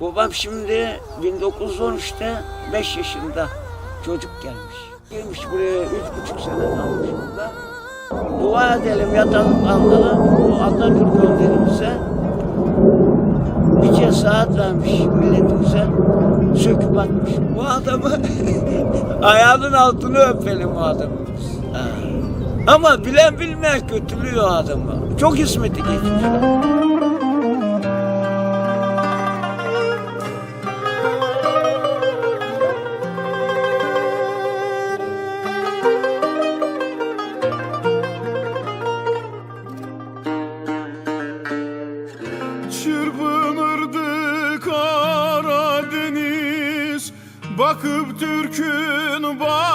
Babam şimdi 1913'te 5 yaşında çocuk gelmiş. Gelmiş buraya üç buçuk sene kalmış burada. Dua edelim, yatalım, kalkalım. Bu Atatürk önderimize bir cesaret vermiş milletimize. Söküp atmış. Bu adamı ayağının altını öpelim o adamı. Ama bilen bilmeyen kötülüyor adamı. Çok hizmeti geçmiş. Bakıp Türk'ün bayrağına